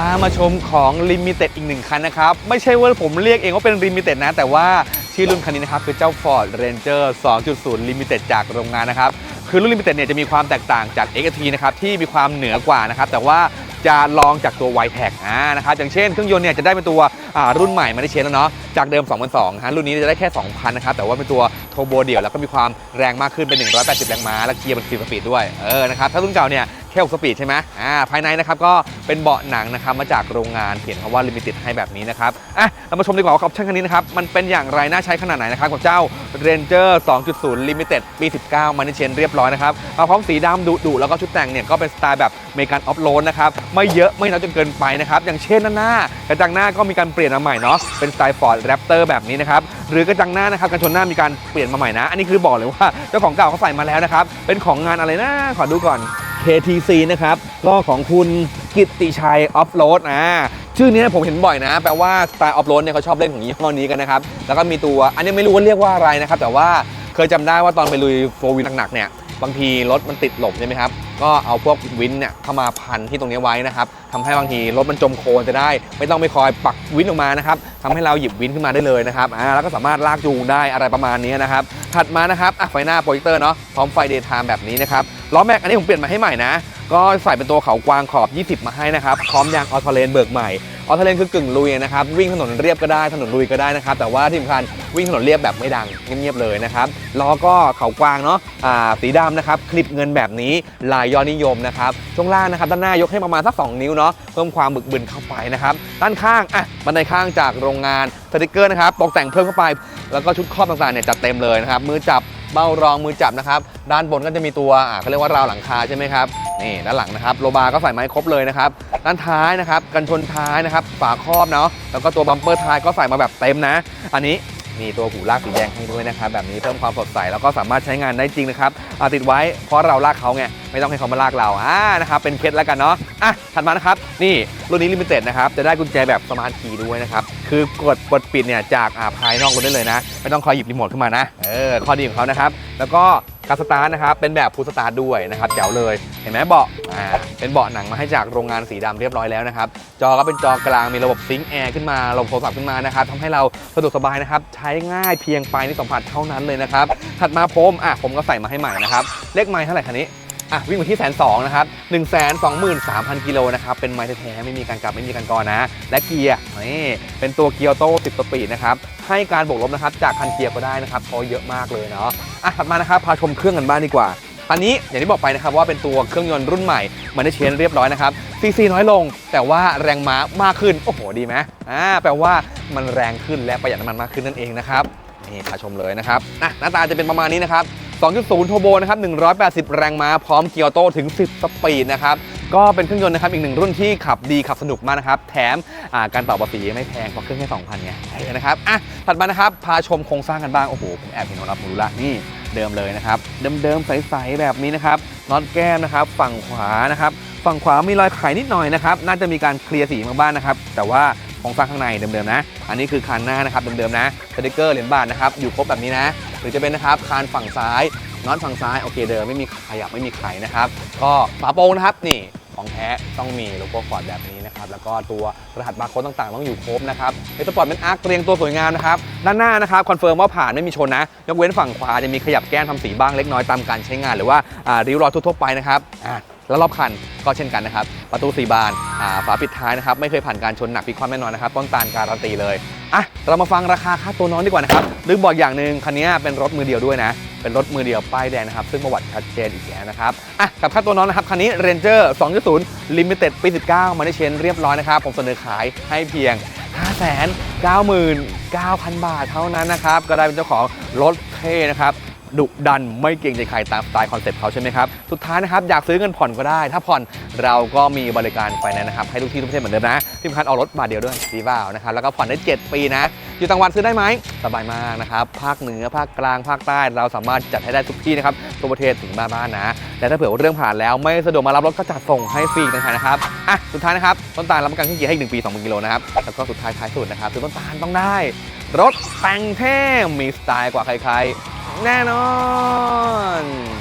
ามาชมของลิมิเต็ดอีกหนึ่งคันนะครับ ไม่ใช่ว่าผมเรียกเองว่าเป็นลิมิเต็ดนะ แต่ว่าชื่อรุ่นคันนี้นะครับ คือเจ้า Ford Ranger 2.0 Limited จากโรงงานนะครับ คือรุ่นลิมิเต็ดเนี่ยจะมีความแตกต่างจาก XT นะครับที่มีความเหนือกว่านะครับ แต่ว่าจะลองจากตัว y t e c อ่านะครับอย่างเช่นเครื่องยนต์เนี่ยจะได้เป็นตัวรุ่นใหม่มาได้เชนแล้วเนาะจากเดิม2,200ฮะรุ่นนี้จะได้แค่ 2,000 นะครับ แต่ว่าเป็นตัวโทโบเดี่ยวแล้วก็มีความแรงมากขึ้นเป็น 180 แรงม้าและเกียร์เป็น4สปีดด้วยเออนะครับถ้ารุ่นเก่าเนี่ย แค่6สปีดใช่ไหมอ่าภายในนะครับก็เป็นเบาะหนังนะครับมาจากโรงงานเขียนคำว่าลิมิเต็ดให้แบบนี้นะครับอะเรามาชมดีกว่าว่าออปชั่นคันนี้นะครับมันเป็นอย่างไรน่าใช้ขนาดไหนนะครับกับเจ้า Ranger 2.0 Limited ปี 19มันเชนเรียบร้อยนะครับมาพร้อมสีดำดุๆแล้วก็ชุดแต่งเนี่ยก็เป็นสไตล์แบบเมกันออฟโรดนะครับไม่เยอะไม่น้อยจนเกินไปนะครับอย่างเช่นหน้าหน้ากระจังหน้าก็มีการเปลี่ยนมาใหม่เนาะเป็นสไตล์ Ford Raptor แบบนี้นะครับหรือกระจังหน้านะครับกันชนหน้ามีการเปลี่ยนมาใหม่นะ อันนี้คือบอกเลยว่าเจ้าของเก่าเขาใส่มาแล้วนะครับเป็นของงานอะไรนะขอดูก่อน KTC นะครับ ก็ของคุณกิตติชัยออฟโรดอ่าชื่อนี้ผมเห็นบ่อยนะ แปลว่าสไตล์ออฟโรดเนี่ยเขาชอบเล่นของยี่ห้อนี้กันนะครับ แล้วก็มีตัว อันนี้ไม่รู้ว่าเรียกว่าอะไรนะครับ แต่ว่าเคยจำได้ว่าตอนไปลุยโฟวินหนักๆเนี่ย บางทีรถมันติดหลบใช่ไหมครับ ก็เอาพวกวินเนี่ยเข้ามาพันที่ตรงนี้ไว้นะครับทำให้บางทีรถมันจมโคลนจะได้ ไม่ต้องไปคอยปักวินออกมานะครับทำให้เราหยิบวินขึ้นมาได้เลยนะครับอ่าแล้วก็สามารถลากจูงได้อะไรประมาณนี้นะครับ ถัดมานะครับอะไฟหน้าโปรเจคเตอร์เนาะพร้อมไฟเดย์ไทม์แบบนี้นะครับ ล้อแม็กอันนี้ผมเปลี่ยนมาให้ใหม่นะ ก็ใส่เป็นตัวเขากวางขอบ 20 มาให้นะครับ พร้อมยางออโตเลนเบิกใหม่ ออโตเลนคือกึ่งลุยนะครับ วิ่งถนนเรียบก็ได้ ถนนลุยก็ได้นะครับ แต่ว่าที่สำคัญวิ่งถนนเรียบแบบไม่ดังเงียบๆเลยนะครับ ล้อก็เขากวางเนาะอ่าสีดำนะครับ คลิปเงินแบบนี้ลายยอดนิยมนะครับ ช่วงล่างนะครับ ด้านหน้ายกให้ประมาณสัก 2 นิ้วเนาะ เพิ่มความบึกบึนเข้าไปนะครับ ด้านข้าง อะ บันไดข้างจากโรงงานสติกเกอร์นะครับ ตกแต่งเพิ่มเข้าไป แล้วก็ชุดครอบต่างๆเนี่ยจัดเต็มเลยนะครับ มือจับ เบ้ารองมือจับนะครับ ด้านบนก็จะมีตัวเขาเรียกว่าราวหลังคาใช่ไหมครับนี่ด้านหลังนะครับโลบาร์ก็ใส่ไม้ครบเลยนะครับด้านท้ายนะครับกันชนท้ายนะครับฝาครอบเนาะแล้วก็ตัวบัมเปอร์ท้ายก็ใส่มาแบบเต็มนะ อันนี้ มีตัวหูลากสีแดงให้ด้วยนะครับแบบนี้เพิ่มความสดใสแล้วก็สามารถใช้งานได้จริงนะครับอ่าติดไว้เพราะเราลากเขาไงไม่ต้องให้เขามาลากเราอ่านะครับเป็นเคล็ดแล้วกันเนาะอะถัดมานะครับนี่รุ่นนี้ลิมิเต็ดนะครับจะได้กุญแจแบบสมาร์ทคีย์ด้วยนะครับคือกดกดปิดเนี่ยจากภายนอกรถได้เลยนะ ไม่ต้องคอยหยิบรีโมทขึ้นมานะเออข้อดีของเขานะครับแล้วก็ การสตาร์ทนะครับเป็นแบบฟูลสตาร์ทด้วยนะครับแจ๋วเลยเห็นไหมเบาะอ่าเป็นเบาะหนังมาให้จากโรงงานสีดำเรียบร้อยแล้วนะครับจอก็เป็นจอกลางมีระบบซิงค์แอร์ขึ้นมาระบบโทรศัพท์ขึ้นมานะครับทำให้เราสะดวกสบายนะครับใช้ง่ายเพียงปลายนิ้วสัมผัสเท่านั้นเลยนะครับถัดมาผมอะผมก็ใส่มาให้ใหม่นะครับเลขไม้เท่าไหร่คันนี้ อะวิ่งมาที่แสนสองนะครับหนึ่งแสนสองหมื่นสามพันกิโลนะครับ เป็นไม้แท้ๆไม่มีการกลับไม่มีการกรนะ และเกียร์นี่เป็นตัวเกียร์โต้10สปีดนะครับ ให้การบวกลบนะครับจากคันเกียร์ก็ได้นะครับเพราะเยอะมากเลยเนาะอะถัดมานะครับพาชมเครื่องกันบ้างดีกว่าอันนี้อย่างที่บอกไปนะครับว่าเป็นตัวเครื่องยนต์รุ่นใหม่มันได้เชนเรียบร้อยนะครับซีซีน้อยลง แต่ว่าแรงม้ามากขึ้น โอ้โหดีไหมอ่าแปลว่ามันแรงขึ้นและประหยัดน้ำมันมากขึ้นนั่นเองนะครับนี่พาชมเลยนะครับอะหน้าตาจะเป็นประมาณนี้นะครับ 2.0โทโบนะครับ 180 แรงม้า พร้อมเกียร์โตถึง 10 สปีดนะครับ ก็เป็นเครื่องยนต์นะครับ อีกหนึ่งรุ่นที่ขับดีขับสนุกมากนะครับ แถมการต่อภาษีไม่แพงเพราะเครื่องแค่ 2,000ไงเออนะครับ อะ ถัดมานะครับ พาชมโครงสร้างกันบ้าง โอ้โห ผมแอบเห็นของรับมูลละนี่เดิมเลยนะครับ เดิมๆ ใสๆ แบบนี้นะครับ น็อตแก้มนะครับ ฝั่งขวานะครับ ฝั่งขวามีรอยไขนิดหน่อยนะครับ น่าจะมีการเคลียร์สีมาบ้างนะครับ แต่ว่า โครงสร้างข้างในเดิมๆนะ อันนี้คือคานหน้านะครับเดิมๆนะสติกเกอร์เหรียญบาทนะครับอยู่ครบแบบนี้นะ หรือจะเป็นนะครับคานฝั่งซ้ายน็อตฝั่งซ้ายโอเคเดิมไม่มีขยับไม่มีไขนะครับ ก็ฝาโปรงนะครับนี่ของแท้ต้องมีโลโก้ฟอร์ดแบบนี้นะครับ แล้วก็ตัวรหัสบาร์โค้ดต่างๆ ต้องอยู่ครบนะครับเอสปอร์ตเป็นอาร์คเรียงตัวสวยงามนะครับ ด้านหน้านะครับคอนเฟิร์มว่าผ่านไม่มีชนนะ ยกเว้นฝั่งขวาจะมีขยับแก้มทำสีบ้างเล็กน้อยตามการใช้งานหรือว่าริ้วรอยทั่วๆไปนะครับ แล้วรอบคันก็เช่นกันนะครับ ประตูสีบานฝาปิดท้ายนะครับ ไม่เคยผ่านการชนหนักพิกคว่ำแน่นอนนะครับต้นตาลการันตีเลยอะเรามาฟังราคาค่าตัวน้องดีกว่านะครับลืมบอกอย่างหนึ่งคันนี้เป็นรถมือเดียวด้วยนะ เป็นรถมือเดียวป้ายแดงนะครับ ซึ่งประวัติชัดเจนอีกแล้วนะครับอะกับค่าตัวน้องนะครับคันนี้ Ranger 2.0 Limited ปี 19 มาได้เชนเรียบร้อยนะครับ ผมเสนอขายให้เพียง 599,000 บาทเท่านั้นนะครับ ก็ได้เป็นเจ้าของรถเท่นะครับ ดุดันไม่เกรงใจใครตามสไตล์คอนเซ็ปต์เขาใช่ไหมครับ สุดท้ายนะครับอยากซื้อเงินผ่อนก็ได้ ถ้าผ่อนเราก็มีบริการไฟแนนซ์นะครับให้ทุกที่ทุกประเทศเหมือนเดิมนะที่สำคัญเอารถบาทเดียวด้วยดีบ้านะครับแล้วก็ผ่อนได้ 7 ปีนะอยู่ต่างวัดซื้อได้ไหมสบายมากนะครับภาคเหนือภาคกลางภาคใต้เราสามารถจัดให้ได้ทุกที่นะครับทั่วประเทศถึงบ้านบ้านนะแต่ถ้าเผื่อว่าเรื่องผ่านแล้วไม่สะดวกมารับรถก็จัดส่งให้ฟรีต่างหานะครับอะสุดท้ายนะครับต้นตาลรับประกันเครื่องเกียร์ให้อีกหนึ่งปี2 0 0 0กิโลนะครับแล้วก็สุดท้ายท้ายสุดนะครับคือต้นตาลต้องได้ รถแต่งเท่มีสไตล์กว่าใครๆ แน่นอน